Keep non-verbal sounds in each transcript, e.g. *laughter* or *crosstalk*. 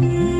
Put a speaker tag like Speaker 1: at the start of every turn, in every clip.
Speaker 1: mm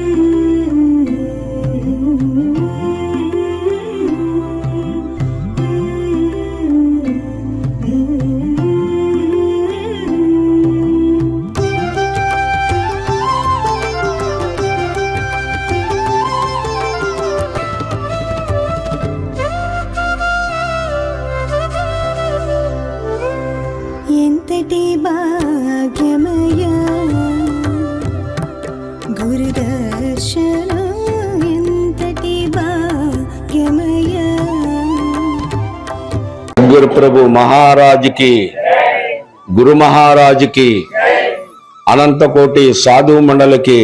Speaker 1: ప్రభు మహారాజుకి గురు మహారాజుకి అనంతకోటి సాధు మండలికి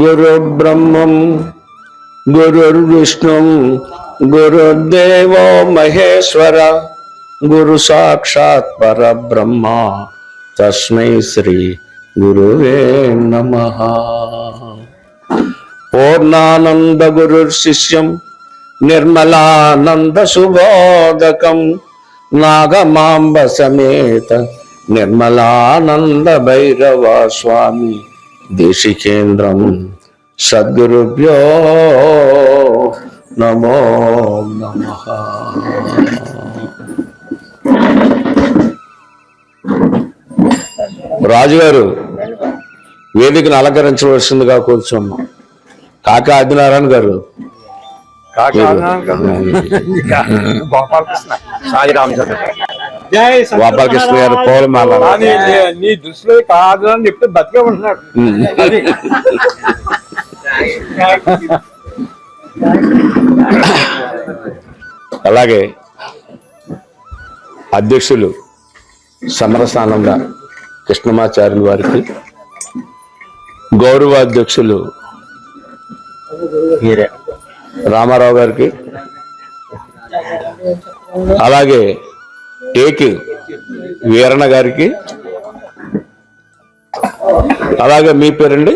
Speaker 1: గురు బ్రహ్మం గురుర్విష్ణు గురుదేవో మహేశ్వర గురు సాక్షాత్ పర బ్రహ్మ తస్మై శ్రీ గురువే నమ పూర్ణానంద గురుర్ శిష్యం నిర్మలానంద శుభోదకం నాగమాంబ సమేత నిర్మలానంద భైరవ స్వామి దేశికేంద్రం సద్గురుభ్యో నమో నమ రాజుగారు వేదికను అలంకరించవలసిందిగా కూర్చున్నాం కాకా ఆదినారాయణ గారు గోపాలకృష్ణ గారు నీ దృష్టిలో కాదు అని చెప్తే బతికే ఉంటున్నాడు అలాగే అధ్యక్షులు సమరస్థానంగా కృష్ణమాచార్యులు వారికి గౌరవ అధ్యక్షులు మీరే రామారావు గారికి అలాగే ఏకి వీరణ గారికి అలాగే మీ పేరండి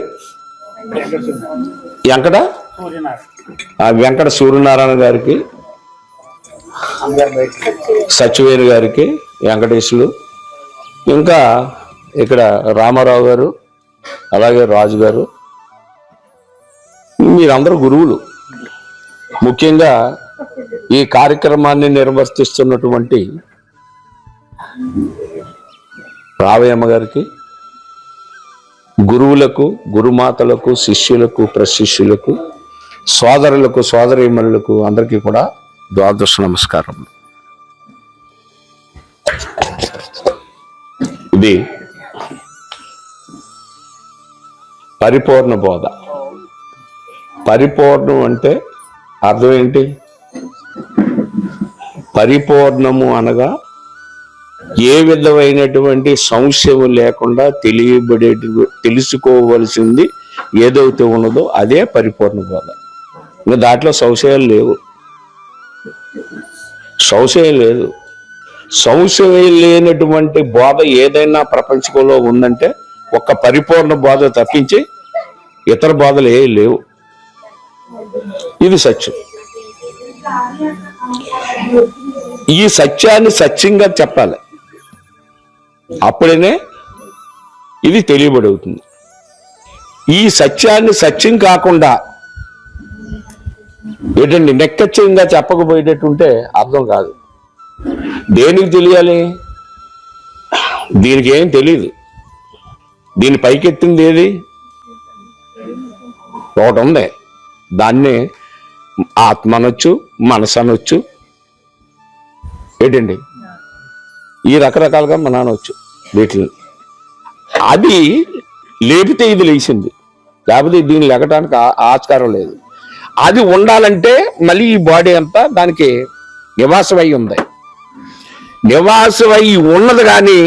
Speaker 1: వెంకట వెంకట సూర్యనారాయణ గారికి సచివేరు గారికి వెంకటేశులు ఇంకా ఇక్కడ రామారావు గారు అలాగే రాజు గారు మీరందరూ గురువులు ముఖ్యంగా ఈ కార్యక్రమాన్ని నిర్వర్తిస్తున్నటువంటి రావయ్యమ్మ గారికి గురువులకు గురుమాతలకు శిష్యులకు ప్రశిష్యులకు సోదరులకు సోదరీమణులకు అందరికీ కూడా ద్వాదశ నమస్కారం ఇది పరిపూర్ణ బోధ పరిపూర్ణం అంటే అర్థం ఏంటి పరిపూర్ణము అనగా ఏ విధమైనటువంటి సంశయం లేకుండా తెలియబడే తెలుసుకోవలసింది ఏదైతే ఉన్నదో అదే పరిపూర్ణ బోధ ఇంకా దాంట్లో సంశయాలు లేవు సంశయం లేదు సంశయం లేనటువంటి బోధ ఏదైనా ప్రపంచంలో ఉందంటే ఒక్క పరిపూర్ణ బోధ తప్పించి ఇతర బోధలు ఏ లేవు ఇది సత్యం ఈ సత్యాన్ని సత్యంగా చెప్పాలి అప్పుడనే ఇది తెలియబడవుతుంది ఈ సత్యాన్ని సత్యం కాకుండా ఏంటండి నెక్కచ్చంగా చెప్పకపోయేటట్టుంటే అర్థం కాదు దేనికి తెలియాలి దీనికి ఏం తెలియదు దీని పైకెత్తింది ఏది ఒకటి ఉంది దాన్నే ఆత్మ అనొచ్చు మనసు అనొచ్చు ఏంటండి ఈ రకరకాలుగా మన అనొచ్చు వీటిని అది లేపితే ఇది లేచింది లేకపోతే దీన్ని లెగటానికి ఆస్కారం లేదు అది ఉండాలంటే మళ్ళీ ఈ బాడీ అంతా దానికి నివాసమై ఉంది నివాసమై ఉన్నది కానీ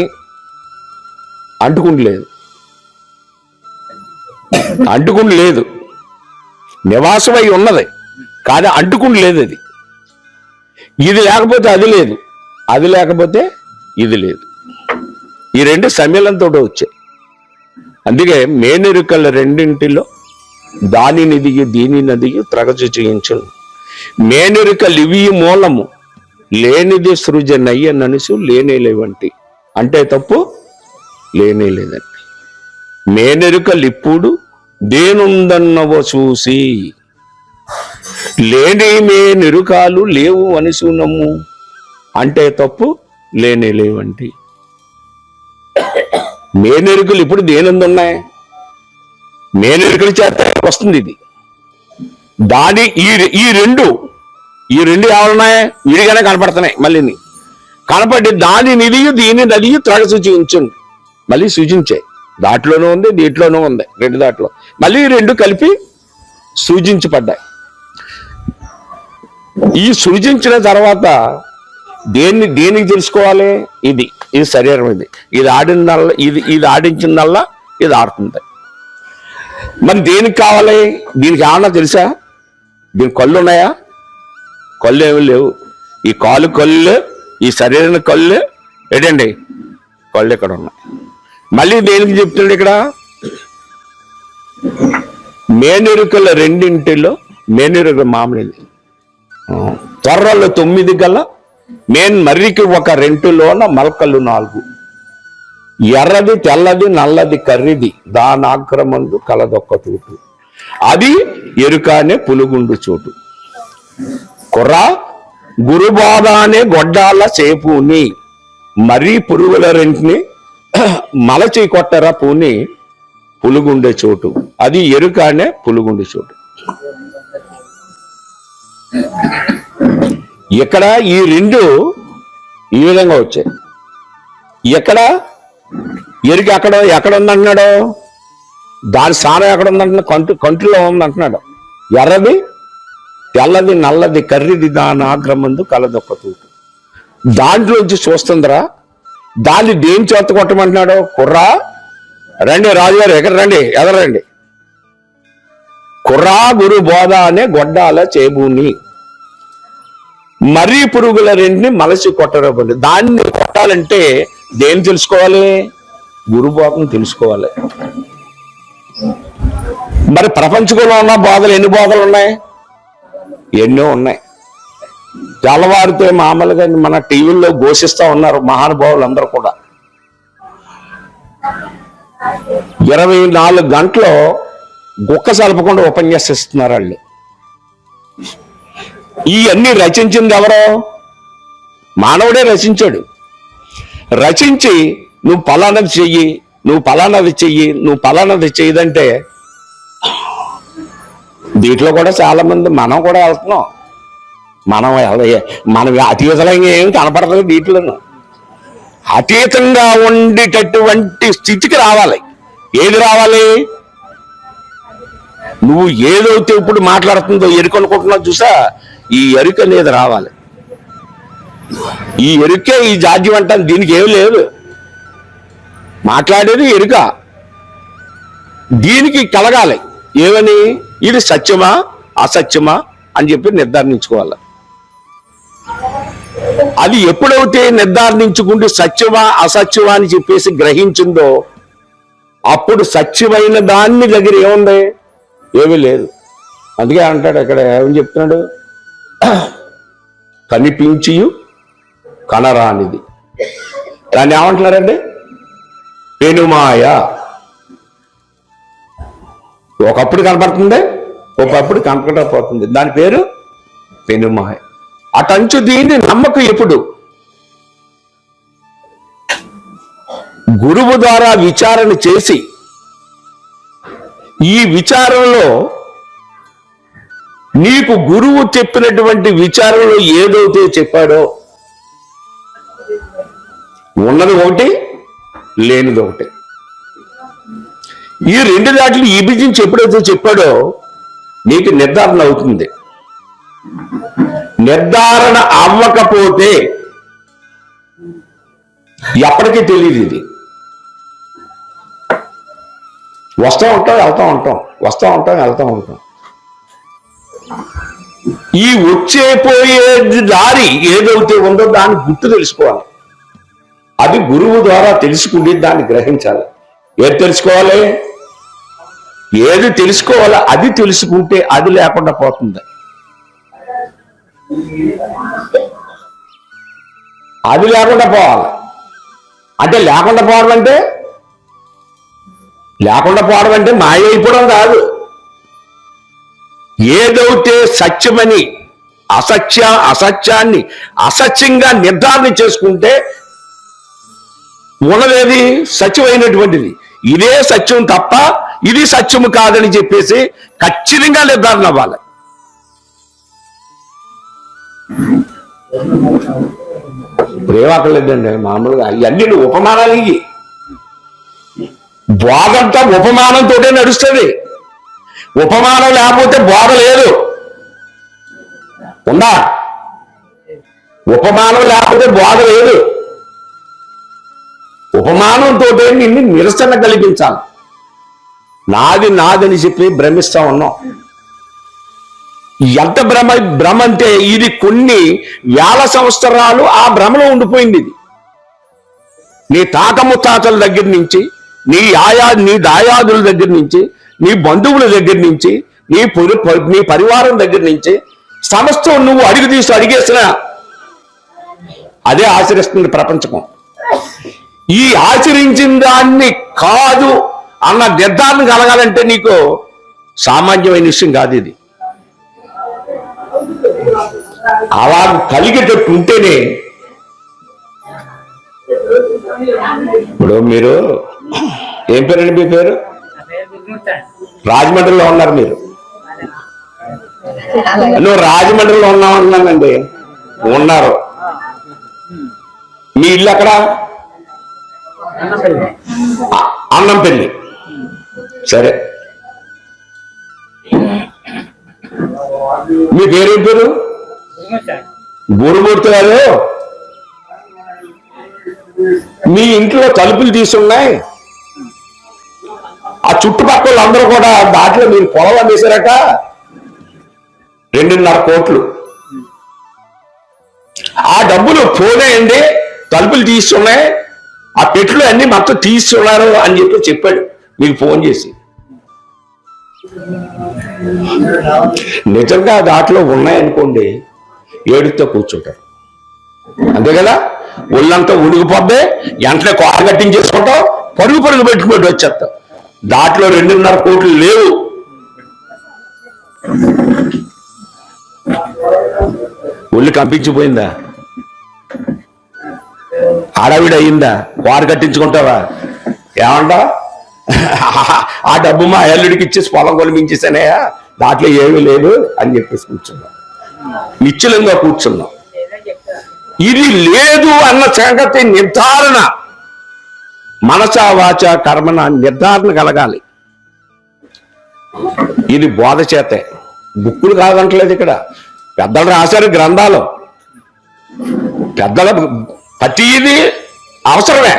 Speaker 1: లేదు అంటుకుంటలేదు లేదు నివాసమై ఉన్నది కానీ అంటుకుని లేదు అది ఇది లేకపోతే అది లేదు అది లేకపోతే ఇది లేదు ఈ రెండు సమ్మేళనంతో వచ్చాయి అందుకే మేనెరుకల రెండింటిలో దానిని దిగి దీనిని దిగి త్రగచు చేయించను మేనెరుకలు ఇవి మూలము లేనిది సృజనయ్య ననుసు లేనేలేవంటి అంటే తప్పు లేనే లేదండి మేనెరుకలు ఇప్పుడు దేనుందన్నవ చూసి లేనేమే నిరుకాలు లేవు అని సునము అంటే తప్పు లేనే లేవంటి మేనెరుకులు ఇప్పుడు దేనందున్నాయి మేనెరుకుల చేత వస్తుంది ఇది దాని ఈ ఈ రెండు ఈ రెండు ఎవరున్నాయి విడిగానే కనపడుతున్నాయి మళ్ళీని కనపడి దాని నిధియు దీని నదియు త్రాగ సూచించండి మళ్ళీ సూచించాయి దాంట్లోనూ ఉంది దీంట్లోనూ ఉంది రెండు దాంట్లో మళ్ళీ రెండు కలిపి సూచించబడ్డాయి ఈ సూచించిన తర్వాత దేన్ని దేనికి తెలుసుకోవాలి ఇది ఇది శరీరం ఇది ఇది ఆడిన ఇది ఇది ఆడించినల్లా ఇది ఆడుతుంది మరి దేనికి కావాలి దీనికి ఏమన్నా తెలుసా దీని కళ్ళు ఉన్నాయా కళ్ళు ఏమి లేవు ఈ కాలు కళ్ళు ఈ శరీరం కళ్ళు ఏంటండి కళ్ళు ఇక్కడ ఉన్నాయి మళ్ళీ దేనికి చెప్తున్నాడు ఇక్కడ మేనెరుకల రెండింటిలో మేనెరుక మామిడి త్వరలో తొమ్మిది గల మేన్ మర్రికి ఒక రెంటులోన మలకలు నాలుగు ఎర్రది తెల్లది నల్లది కర్రిది దాని కలదొక్క చోటు అది ఎరుకానే పులుగుండు చోటు కుర్రా గురుబాధానే గొడ్డాల చేపుని మరీ పురుగుల రెంటిని మలచి కొట్టరా పూని పులుగుండే చోటు అది ఎరుకానే పులుగుండే చోటు ఇక్కడ ఈ రెండు ఈ విధంగా వచ్చాయి ఎక్కడ ఎరుక ఎక్కడ ఎక్కడ ఉందంటున్నాడు దాని సారం ఎక్కడ ఉందంటున్నా కంటు కంటిలో ఉందంటున్నాడు ఎర్రది తెల్లది నల్లది కర్రిది దాని ముందు కలదొక్క తూటు దాంట్లోంచి చూస్తుందిరా దాన్ని దేని చేత కొట్టమంటున్నాడు కుర్రా రండి రాజుగారు ఎక్కడ రండి ఎదరండి కుర్రా గురు బోధ అనే గొడ్డాల చేబూని మరీ పురుగుల రెండిని మలసి కొట్టడం దాన్ని కొట్టాలంటే దేని తెలుసుకోవాలి బోధను తెలుసుకోవాలి మరి ప్రపంచంలో ఉన్న బోధలు ఎన్ని బోధలు ఉన్నాయి ఎన్నో ఉన్నాయి తెల్లవారితే మామూలుగా మన టీవీల్లో ఘోషిస్తా ఉన్నారు మహానుభావులు అందరూ కూడా ఇరవై నాలుగు గంటలో గుక్క సలపకుండా ఉపన్యాసిస్తున్నారు వాళ్ళు ఇవన్నీ రచించింది ఎవరో మానవుడే రచించాడు రచించి నువ్వు పలానది చెయ్యి నువ్వు పలానది చెయ్యి నువ్వు పలానది చెయ్యదంటే దీంట్లో కూడా చాలామంది మనం కూడా వెళ్తున్నాం మనం మనం అతీతలంగా ఏం కనపడదు వీటిలో అతీతంగా ఉండేటటువంటి స్థితికి రావాలి ఏది రావాలి నువ్వు ఏదైతే ఇప్పుడు మాట్లాడుతుందో ఎరుక అనుకుంటున్నావు చూసా ఈ ఎరుక అనేది రావాలి ఈ ఎరుకే ఈ జాతి అంటాను దీనికి ఏం లేదు మాట్లాడేది ఎరుక దీనికి కలగాలి ఏమని ఇది సత్యమా అసత్యమా అని చెప్పి నిర్ధారించుకోవాలి అది ఎప్పుడైతే నిర్ధారించుకుంటూ సత్యవా అసత్యవా అని చెప్పేసి గ్రహించిందో అప్పుడు సత్యమైన దాన్ని దగ్గర ఏముంది ఏమీ లేదు అందుకే అంటాడు అక్కడ ఏమని చెప్తున్నాడు కనిపించి కనరానిది దాన్ని ఏమంటున్నారండి పెనుమాయ ఒకప్పుడు కనపడుతుంది ఒకప్పుడు కనపడకపోతుంది దాని పేరు పెనుమాయ అటంచు దీన్ని నమ్మకం ఎప్పుడు గురువు ద్వారా విచారణ చేసి ఈ విచారణలో నీకు గురువు చెప్పినటువంటి విచారణలో ఏదైతే చెప్పాడో ఉన్నది ఒకటి లేనిది ఒకటి ఈ రెండు దాటిలు ఈ బిజిన్స్ ఎప్పుడైతే చెప్పాడో నీకు నిర్ధారణ అవుతుంది నిర్ధారణ అవ్వకపోతే ఎప్పటికీ తెలియదు ఇది వస్తూ ఉంటాం వెళ్తూ ఉంటాం వస్తూ ఉంటాం వెళ్తూ ఉంటాం ఈ వచ్చే పోయే దారి ఏదైతే ఉందో దాన్ని గుర్తు తెలుసుకోవాలి అది గురువు ద్వారా తెలుసుకుని దాన్ని గ్రహించాలి ఏది తెలుసుకోవాలి ఏది తెలుసుకోవాలో అది తెలుసుకుంటే అది లేకుండా పోతుంది అది లేకుండా పోవాలి అంటే లేకుండా పోవడం అంటే లేకుండా పోవడం అంటే మాయ ఇప్పుడు కాదు ఏదైతే సత్యమని అసత్య అసత్యాన్ని అసత్యంగా నిర్ధారణ చేసుకుంటే ఉన్నదేది సత్యమైనటువంటిది ఇదే సత్యం తప్ప ఇది సత్యము కాదని చెప్పేసి ఖచ్చితంగా నిర్ధారణ అవ్వాలి ప్రేమ అక్కర్లేదండి మామూలుగా ఇవన్నీ ఉపమానాలు ఇవి బోధంతా ఉపమానంతోటే నడుస్తుంది ఉపమానం లేకపోతే బోధ లేదు ఉందా ఉపమానం లేకపోతే బోధ లేదు ఉపమానంతో నిన్ను నిరసన కల్పించాలి నాది నాదని చెప్పి భ్రమిస్తా ఉన్నాం ఎంత భ్రమ భ్రమ అంటే ఇది కొన్ని వేల సంవత్సరాలు ఆ భ్రమలో ఉండిపోయింది ఇది నీ తాతమ్మ తాతల దగ్గర నుంచి నీ ఆయా నీ దాయాదుల దగ్గర నుంచి నీ బంధువుల దగ్గర నుంచి నీ నీ పరివారం దగ్గర నుంచి సమస్తం నువ్వు అడుగు తీసి అడిగేసిన అదే ఆచరిస్తుంది ప్రపంచం ఈ ఆచరించిన దాన్ని కాదు అన్న నిర్ధారణ కలగాలంటే నీకు సామాన్యమైన విషయం కాదు ఇది అలా కలిగేటట్టు ఉంటేనే ఇప్పుడు మీరు ఏం పేరండి మీ పేరు రాజమండ్రిలో ఉన్నారు మీరు నువ్వు రాజమండ్రిలో ఉన్నావు ఉన్నారు మీ ఇల్లు అక్కడ అన్నం పెళ్లి సరే మీ పేరేం పేరు బురుగుడుతున్నారు మీ ఇంట్లో తలుపులు తీసున్నాయి ఆ చుట్టుపక్కల అందరూ కూడా దాంట్లో మీరు పొలం అందేశారట రెండున్నర కోట్లు ఆ డబ్బులు పోనేయండి తలుపులు తీస్తున్నాయి ఆ పెట్లు అన్ని మొత్తం తీస్తున్నారు అని చెప్పి చెప్పాడు మీకు ఫోన్ చేసి నిజంగా దాంట్లో ఉన్నాయనుకోండి ఏడుతో కూర్చుంటారు అంతే కదా ఒళ్ళంతా ఉడిగిపోద్ది వెంటనే కారు చేసుకుంటాం పరుగు పరుగు పెట్టుకుంటూ వచ్చేస్తాం దాంట్లో రెండున్నర కోట్లు లేవు ఒళ్ళు కంపించిపోయిందా ఆడవిడ అయిందా వారు కట్టించుకుంటావా ఏమంటా ఆ డబ్బు మా అల్లుడికి ఇచ్చేసి పొలం కొలిమించేసానయ్యా దాంట్లో ఏమీ లేదు అని చెప్పేసి కూర్చున్నా నిశ్చలంగా కూర్చున్నాం ఇది లేదు అన్న సంగతి నిర్ధారణ మనసా వాచ కర్మన నిర్ధారణ కలగాలి ఇది బోధ చేతే బుక్కులు కాదంటలేదు ఇక్కడ పెద్దలు రాశారు గ్రంథాలు పెద్దల ఇది అవసరమే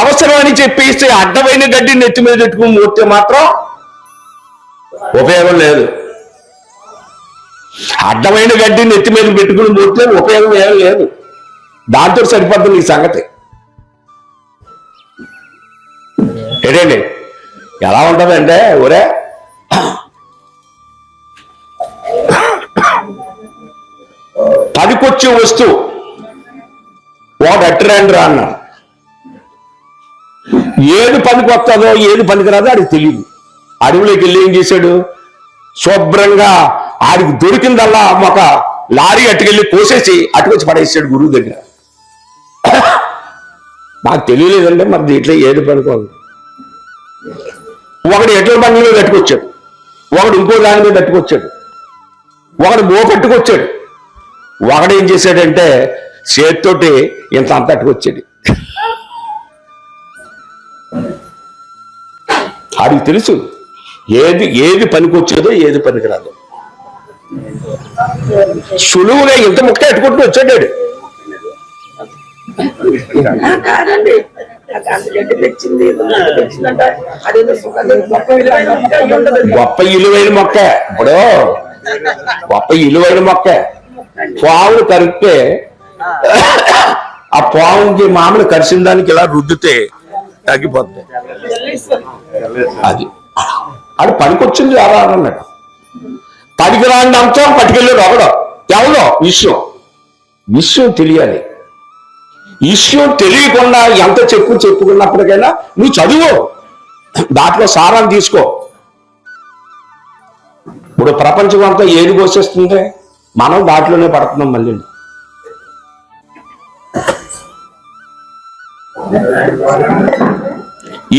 Speaker 1: అవసరం అని చెప్పేస్తే అడ్డమైన గడ్డి నెత్తి మీద పెట్టుకుని మూర్తి మాత్రం ఉపయోగం లేదు అడ్డమైన గడ్డి నెత్తి మీద పెట్టుకుని పోతే ఉపయోగం ఏం లేదు దాంతో సరిపడుతుంది ఈ సంగతి ఏంటండి ఎలా ఉంటుందంటే ఒరే పనికొచ్చే వస్తువు వాడు అట్రాండ్ రా అన్నాడు ఏది పనికి ఏది పనికిరాదో అది తెలియదు అడవిలోకి వెళ్ళి ఏం చేశాడు శుభ్రంగా ఆడికి దొరికిందల్లా ఒక లారీ అట్టుకెళ్ళి కోసేసి అటుకొచ్చి పడేసాడు గురువు దగ్గర నాకు తెలియలేదండి మరి దీంట్లో ఏది పడుకోవాలి ఒకడు ఎట్ల బండి మీద పెట్టుకొచ్చాడు ఒకడు ఇంకో దాని మీద పెట్టుకొచ్చాడు ఒకడు బో పెట్టుకొచ్చాడు ఒకడు ఏం చేశాడంటే చేతితోటి ఇంత అంత పెట్టుకొచ్చాడు ఆడికి తెలుసు ఏది ఏది పనికొచ్చేదో ఏది పనికిరాదో సులువుగా ఇంత ముక్త ఎట్టుకుంటూ వచ్చాడు గొప్ప ఇలువైన మొక్క ఇప్పుడు గొప్ప ఇలువైన మొక్క పావులు కరిపితే ఆ పావుకి మామూలు కరిసిన దానికి ఇలా రుద్దితే తగ్గిపోతుంది అది అది పనికొచ్చింది అలా పనికిరాని అంశం పట్టుకెళ్ళాడు ఒకడు ఎవరో విషయం విషయం తెలియాలి విషయం తెలియకుండా ఎంత చెప్పు చెప్పుకున్నప్పటికైనా నువ్వు చదువు దాంట్లో సారాన్ని తీసుకో ఇప్పుడు ప్రపంచం అంతా ఏది కోసేస్తుంది మనం దాంట్లోనే పడుతున్నాం మళ్ళీ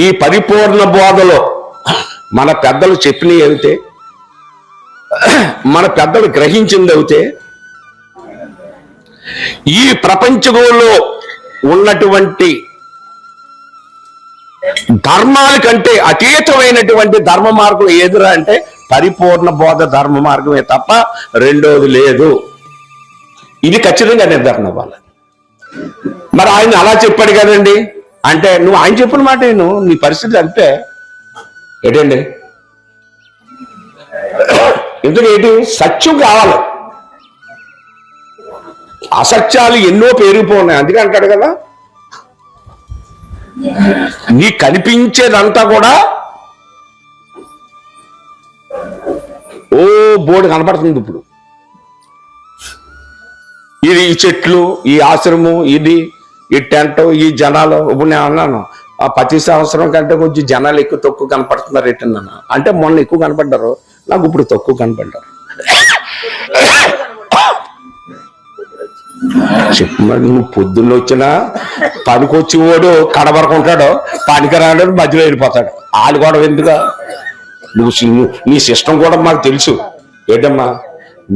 Speaker 1: ఈ పరిపూర్ణ బోధలో మన పెద్దలు చెప్పినవి ఏమిటి మన పెద్దలు గ్రహించింది అయితే ఈ ప్రపంచంలో ఉన్నటువంటి ధర్మాల కంటే అతీతమైనటువంటి ధర్మ మార్గం ఏదిరా అంటే పరిపూర్ణ బోధ ధర్మ మార్గమే తప్ప రెండోది లేదు ఇది ఖచ్చితంగా నిర్ధారణ అవ్వాలి మరి ఆయన అలా చెప్పాడు కదండి అంటే నువ్వు ఆయన చెప్పిన మాట నేను నీ పరిస్థితి అంటే ఏంటండి ఎందుకు ఏంటి సత్యం కావాలి అసత్యాలు ఎన్నో పేరుపోన్నాయి అందుకే అంటాడు కదా నీ కనిపించేదంతా కూడా ఓ బోర్డు కనపడుతుంది ఇప్పుడు ఇది ఈ చెట్లు ఈ ఆశ్రమం ఇది ఈ టెంట్ ఈ జనాలు ఇప్పుడు నేను అన్నాను పతి సంవత్సరం కంటే కొంచెం జనాలు ఎక్కువ తక్కువ కనపడుతున్నారు ఎట్టన్నాను అంటే మొన్న ఎక్కువ కనపడ్డారు నాకు ఇప్పుడు తక్కువ కనపడ్డారు చెప్పమని నువ్వు పొద్దున్న వచ్చినా పనికొచ్చేవాడు కడబరకుంటాడు పనికిరాడు మధ్యలో వెళ్ళిపోతాడు వాళ్ళు కూడా ఎందుగా నువ్వు నీ సిస్టమ్ కూడా మాకు తెలుసు ఏంటమ్మా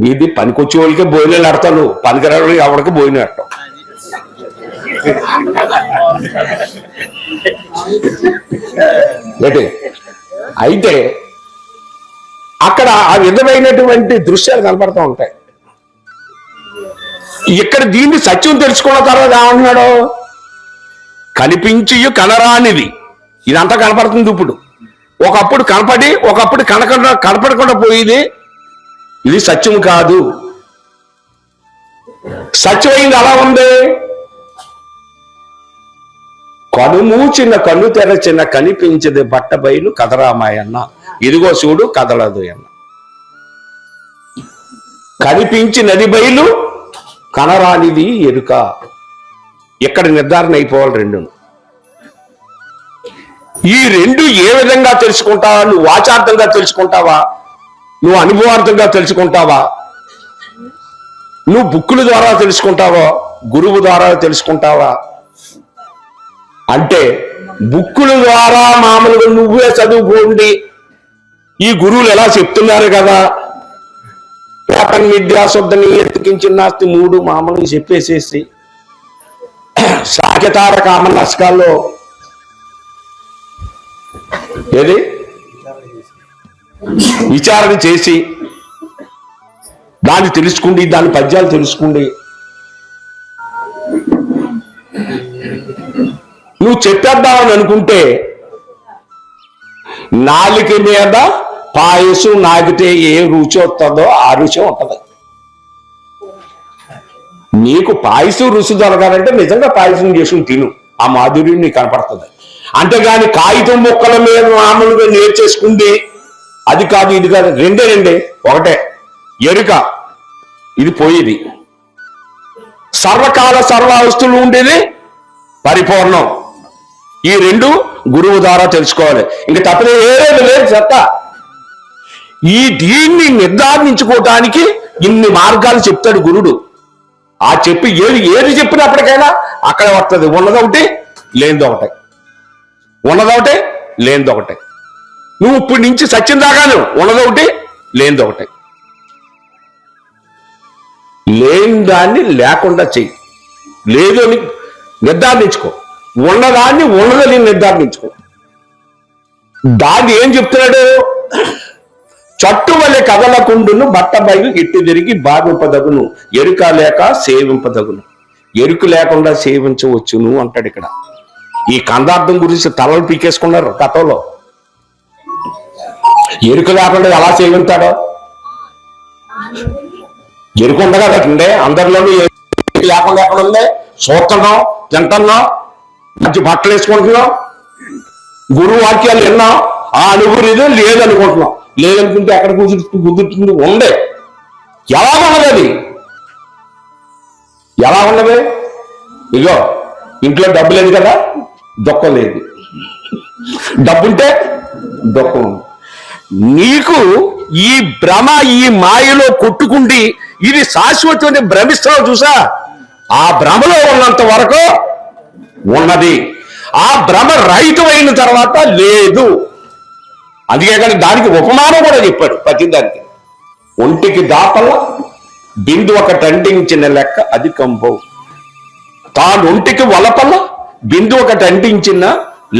Speaker 1: మీది పనికొచ్చే వాళ్ళకే భోజనాలు ఆడతాను పనికిరాడు ఎవరికి భోజనం ఆడతాం అయితే అక్కడ ఆ విధమైనటువంటి దృశ్యాలు కనపడుతూ ఉంటాయి ఇక్కడ దీన్ని సత్యం తెలుసుకున్న తర్వాత ఏమంటున్నాడు కనిపించి కనరానిది ఇదంతా కనపడుతుంది ఇప్పుడు ఒకప్పుడు కనపడి ఒకప్పుడు కనక కనపడకుండా పోయింది ఇది సత్యం కాదు సత్యమైంది అలా ఉంది కనుమూచిన కన్ను తెరచిన కనిపించదు బట్టబైలు కథరామాయన్న ఇదిగో చూడు కదలదు అన్న కనిపించి నది బయలు కనరానిది ఎరుక ఎక్కడ నిర్ధారణ అయిపోవాలి రెండు ఈ రెండు ఏ విధంగా తెలుసుకుంటావా నువ్వు వాచార్థంగా తెలుసుకుంటావా నువ్వు అనుభవార్థంగా తెలుసుకుంటావా నువ్వు బుక్కుల ద్వారా తెలుసుకుంటావా గురువు ద్వారా తెలుసుకుంటావా అంటే బుక్కుల ద్వారా మామూలుగా నువ్వే చదువుకోండి ఈ గురువులు ఎలా చెప్తున్నారు కదా పేపర్ నిద్యాశుద్ధని ఎత్తికించిన నాస్తి మూడు మామూలుగా చెప్పేసేసి శాఖతార కామ నష్టాల్లో ఏది విచారణ చేసి దాన్ని తెలుసుకోండి దాని పద్యాలు తెలుసుకోండి నువ్వు చెప్పేద్దామని అనుకుంటే నాలుగు మీద పాయసం నాగితే ఏ రుచి వస్తుందో ఆ రుచి ఉంటుంది నీకు పాయసం రుచి దొరకాలంటే నిజంగా పాయసం చేసుకుని తిను ఆ మాధుర్యం నీకు కనపడుతుంది అంతేగాని కాగితం మొక్కల మీద మామూలుగా నేర్చేసుకుంది అది కాదు ఇది కాదు రెండే రెండే ఒకటే ఎరుక ఇది పోయేది సర్వకాల వస్తువులు ఉండేది పరిపూర్ణం ఈ రెండు గురువు ద్వారా తెలుసుకోవాలి ఇంకా తప్పదు ఏ లేదు లేదు చెత్త ఈ దీన్ని నిర్ధారించుకోవటానికి ఇన్ని మార్గాలు చెప్తాడు గురుడు ఆ చెప్పి ఏది ఏది చెప్పినప్పటికైనా అక్కడ వస్తుంది ఉన్నదొకటి ఒకటే ఉన్నదొకటి లేనిదొకటే నువ్వు ఇప్పుడు నుంచి సత్యం దాకాను ఉన్నదొకటి లేనిదొకటే లేని దాన్ని లేకుండా చెయ్యి లేదు అని నిర్ధారించుకో ఉన్నదాన్ని ఉన్నదని నిర్ధారించుకో దాన్ని ఏం చెప్తున్నాడు చట్టువలె కదలకుండును బట్టబయలు ఇట్టు తిరిగి బాగుంపదగును ఎరుక లేక సేవింపదగును ఎరుకు లేకుండా సేవించవచ్చును అంటాడు ఇక్కడ ఈ కందార్థం గురించి తలలు పీకేసుకున్నారు కథలో ఎరుక లేకుండా ఎలా సేవింతాడో ఎరుకు ఉండగా కదండి అందరిలోనూ లేకుండా ఎక్కడ ఉంది చూస్తున్నాం తింటున్నాం మంచి బట్టలు వేసుకుంటున్నాం గురువు వాక్యాలు విన్నాం ఆ అనుభూతి లేదనుకుంటున్నాం లేదనుకుంటే అక్కడ కూర్చుంటు కుదురుతుంది ఉండే ఎలా ఉండదు అది ఎలా ఉండవే ఇగో ఇంట్లో డబ్బు లేదు కదా దొక్క లేదు డబ్బుంటే దొక్క నీకు ఈ భ్రమ ఈ మాయలో కొట్టుకుండి ఇది శాశ్వతమైన భ్రమిస్తావు చూసా ఆ భ్రమలో ఉన్నంత వరకు ఉన్నది ఆ భ్రమ రహితమైన తర్వాత లేదు అందుకే కానీ దానికి ఉపమానం కూడా చెప్పాడు ప్రతిదానికి ఒంటికి దాపల బిందు ఒక టంటించిన లెక్క అది కంపవు తాను ఒంటికి వలపల బిందు ఒక టంటించిన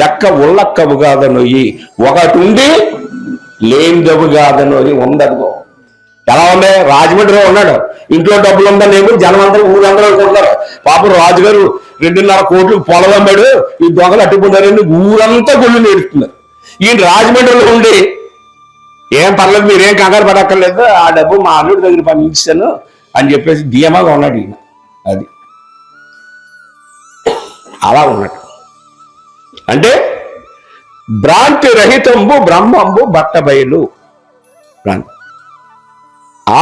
Speaker 1: లెక్క ఉల్లక్కవు కాదనొయ్యి ఒకటి ఉండి లేనిదవు కాదనొయ్యి ఉందనుకో ఎలా ఉంది రాజమండ్రిలో ఉన్నాడు ఇంట్లో డబ్బులు ఉందనేమో జనం అందరూ ఊరందరూ అనుకుంటున్నారు పాపం రాజుగారు రెండున్నర కోట్లు పొలం అమ్మాడు ఈ దొంగలు అట్టుకున్నారని ఊరంతా గుళ్ళు నేర్పుతున్నారు ఈయన రాజమండ్రిలో ఉండి ఏం పర్లేదు మీరేం కంగారు పడక్కర్లేదు ఆ డబ్బు మా అల్లుడి దగ్గర పంపించాను అని చెప్పేసి ధీమాగా ఉన్నాడు ఈయన అది అలా ఉన్నాడు అంటే భ్రాంతి రహితంబు బ్రహ్మంబు బట్టబయలు బయలు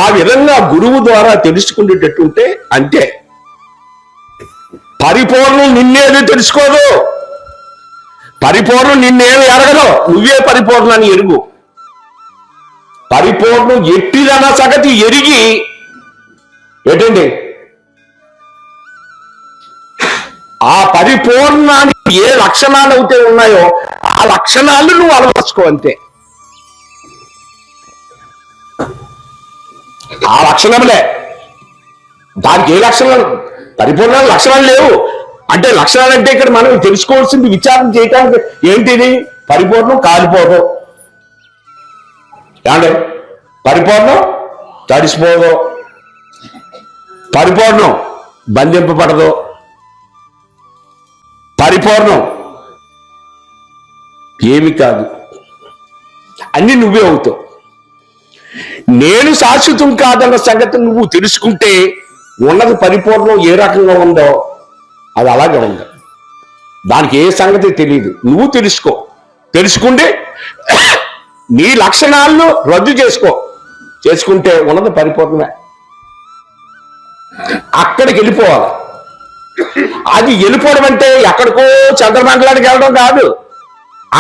Speaker 1: ఆ విధంగా గురువు ద్వారా తెలుసుకునేటట్టుంటే అంతే పరిపూర్ణం నిన్నేది తెలుసుకోదు పరిపూర్ణం నిన్నేమి ఎరగదు నువ్వే అని ఎరుగు పరిపూర్ణం ఎట్టిదన్న సగతి ఎరిగి ఏంటండి ఆ పరిపూర్ణానికి ఏ లక్షణాలు అయితే ఉన్నాయో ఆ లక్షణాలు నువ్వు అలవర్చుకో అంతే ఆ లక్షణములే దానికి ఏ లక్షణాలు పరిపూర్ణ లక్షణాలు లేవు అంటే లక్షణాలంటే ఇక్కడ మనం తెలుసుకోవాల్సింది విచారణ చేయటానికి ఏంటిది పరిపూర్ణం కాలిపోదు ఏమంటే పరిపూర్ణం తడిసిపోదు పరిపూర్ణం బంధింపబడదు పరిపూర్ణం ఏమి కాదు అన్ని నువ్వే అవుతావు నేను శాశ్వతం కాదన్న సంగతి నువ్వు తెలుసుకుంటే ఉన్నది పరిపూర్ణం ఏ రకంగా ఉందో అది అలాగే ఉంది దానికి ఏ సంగతి తెలియదు నువ్వు తెలుసుకో తెలుసుకుంటే *coughs* నీ లక్షణాలను రద్దు చేసుకో చేసుకుంటే ఉన్నది పరిపూర్ణమే అక్కడికి వెళ్ళిపోవాలి అది వెళ్ళిపోవడం అంటే ఎక్కడికో చంద్రమండలానికి వెళ్ళడం కాదు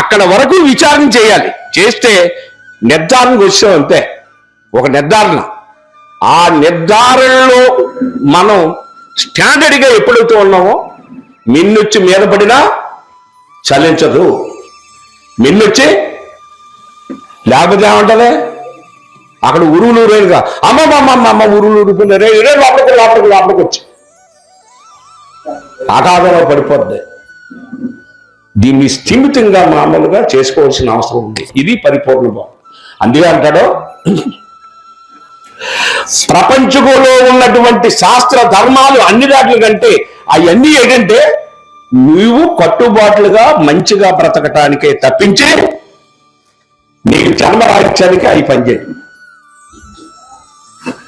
Speaker 1: అక్కడ వరకు విచారణ చేయాలి చేస్తే నిర్ధారణకు వచ్చాం అంతే ఒక నిర్ధారణ ఆ నిర్ధారణలో మనం స్టాండర్డ్గా ఎప్పుడైతే ఉన్నామో మిన్నొచ్చి మీద పడినా చలించదు మిన్నొచ్చి లేకపోతే ఏమంటది అక్కడ ఉరువులు ఊరేగా అమ్మమ్మ అమ్మ ఉరువులు ఉరుకున్నారే రే లోపలికి లోపలికి లోపలికి వచ్చి అగాధంలో పడిపోద్ది దీన్ని స్థిమితంగా మామూలుగా చేసుకోవాల్సిన అవసరం ఉంది ఇది పరిపూర్ణ భావం అందుకే అంటాడు ప్రపంచంలో ఉన్నటువంటి శాస్త్ర ధర్మాలు అన్ని దాట్ల కంటే అవన్నీ ఏంటంటే నువ్వు కట్టుబాట్లుగా మంచిగా బ్రతకటానికే తప్పించి నీకు జన్మ రాజ్యానికి అవి పనిచేయండి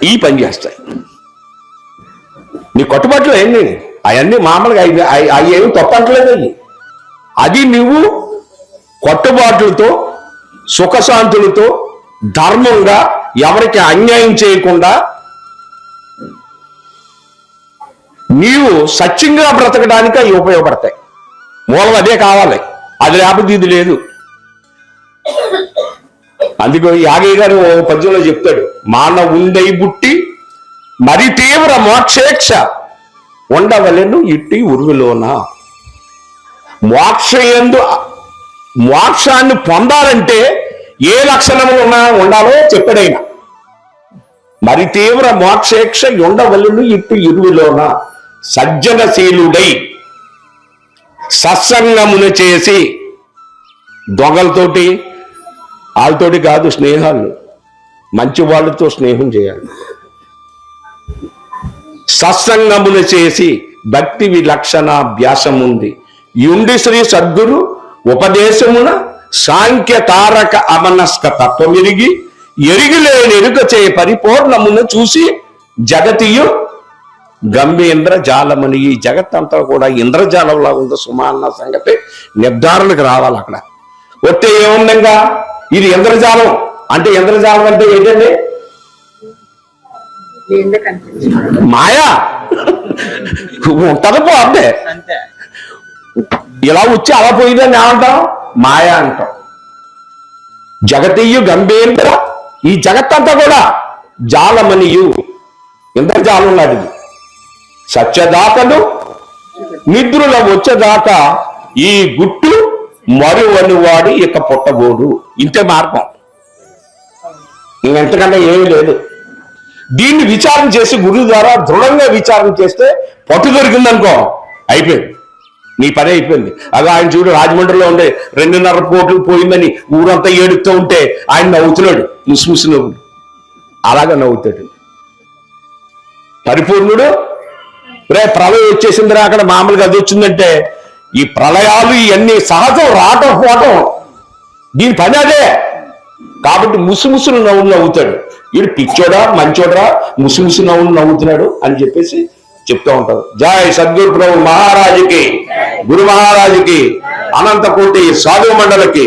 Speaker 1: ఈ పని చేస్తాయి నీ కట్టుబాట్లు ఏంటి అవన్నీ మామూలుగా అవి అవి ఏమి తప్పట్లేదు అవి అది నువ్వు కట్టుబాట్లతో సుఖశాంతులతో ధర్మంగా ఎవరికి అన్యాయం చేయకుండా నీవు సత్యంగా బ్రతకడానికి అవి ఉపయోగపడతాయి మూలం అదే కావాలి అది లేకపోతే ఇది లేదు అందుకు యాగయ్య గారు పద్యంలో చెప్తాడు ఉందై బుట్టి మరి తీవ్ర మోక్షేక్ష ఉండవలను ఇట్టి ఉరువిలోన ఎందు మోక్షాన్ని పొందాలంటే ఏ లక్షణములు ఉన్నా ఉండాలో చెప్పడైనా మరి తీవ్ర మోక్షేక్ష ఉండవలను ఇట్టు ఇరువులోన సజ్జనశీలుడై సత్సంగమున చేసి దొంగలతోటి వాళ్ళతోటి కాదు స్నేహాలు మంచి వాళ్ళతో స్నేహం చేయాలి సత్సంగమున చేసి భక్తి విలక్షణ అభ్యాసం ఉంది యుండి శ్రీ సద్గురు ఉపదేశమున సాంఖ్య తారక అమనస్క తత్వమిరిగి ఎరిగిలేని ఎరుక చే పరిపూర్ణమును చూసి జగతియు గమ్యేంద్ర జాలమని ఈ జగత్తంతా కూడా ఇంద్రజాలంలా ఉందో సుమా అన్న సంగతి నిర్ధారణకు రావాలి అక్కడ ఒత్తి ఏముందంగా ఇది ఇంద్రజాలం అంటే ఇంద్రజాలం అంటే ఏంటండి మాయా ఉంటదపో అంతే ఇలా వచ్చి అలా పోయిందని ఏమంటాం మాయా అంటాం జగతీయు గంభీర ఈ జగత్తంతా కూడా జాలమనియు ఎంత జాలం లాంటిది సత్యదాతలు నిద్రుల వచ్చేదాకా ఈ గుట్టు వాడి ఇక పుట్టబోడు ఇంతే మార్గం ఇంకెంతకంటే ఏమీ లేదు దీన్ని విచారం చేసి గురువు ద్వారా దృఢంగా విచారం చేస్తే పట్టు దొరికిందనుకో అయిపోయింది నీ పని అయిపోయింది అలా ఆయన చూడు రాజమండ్రిలో ఉండే రెండున్నర కోట్లు పోయిందని ఊరంతా ఏడుతూ ఉంటే ఆయన నవ్వుతున్నాడు ముసిముసి నవ్వుడు అలాగా నవ్వుతాడు పరిపూర్ణుడు రే ప్రళయం రా అక్కడ మామూలుగా అది వచ్చిందంటే ఈ ప్రళయాలు ఇవన్నీ సహజం రావటం పోవటం దీని పని అదే కాబట్టి ముసుముసులు నవ్వులు నవ్వుతాడు వీడు పిచ్చోడా మంచోడరా ముసుముసు నవ్వులు నవ్వుతున్నాడు అని చెప్పేసి చెప్తూ ఉంటారు జాయ్ సద్గురు ప్రభు మహారాజుకి గురు మహారాజుకి అనంతకోటి సాధు మండలికి